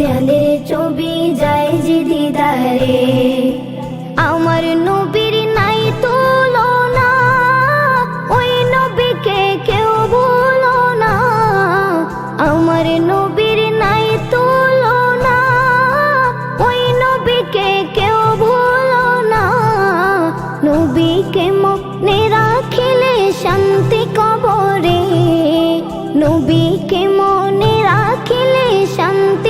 ধ্যানের ছবি যায় যে দিদারে। আমার নবীর নাই ওই নবীকে কেউ না। আমার নবীর নাই নবীকে কেউ না। শান্তি কবরে, নবীকে মনে রাখিলে শান্তি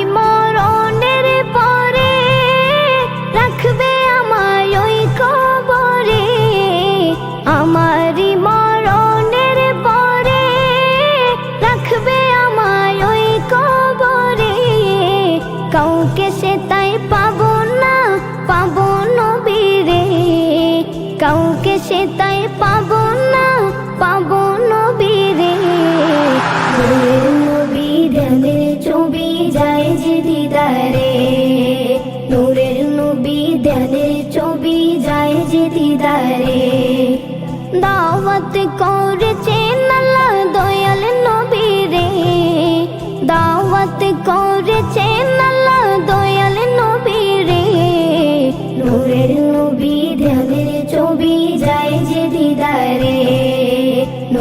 কাউকে সে তাই পাবো না, পাবো নবীরে। নবী ধ্যানের ছবি যায় যে দিদারে। নূরের নবী ধ্যানের ছবি যায় যে দিদারে। দাওয়াত করেছেন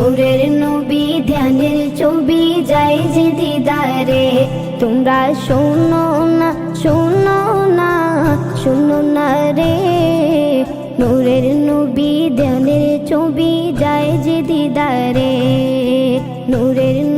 নূরের নবী, ধ্যানের ছবি যাই যে দিদারে। তোমরা শোনো না শোনো না শোনো না রে। নূরের নবী, ধ্যানের ছবি যায় যে দিদারে। নূরের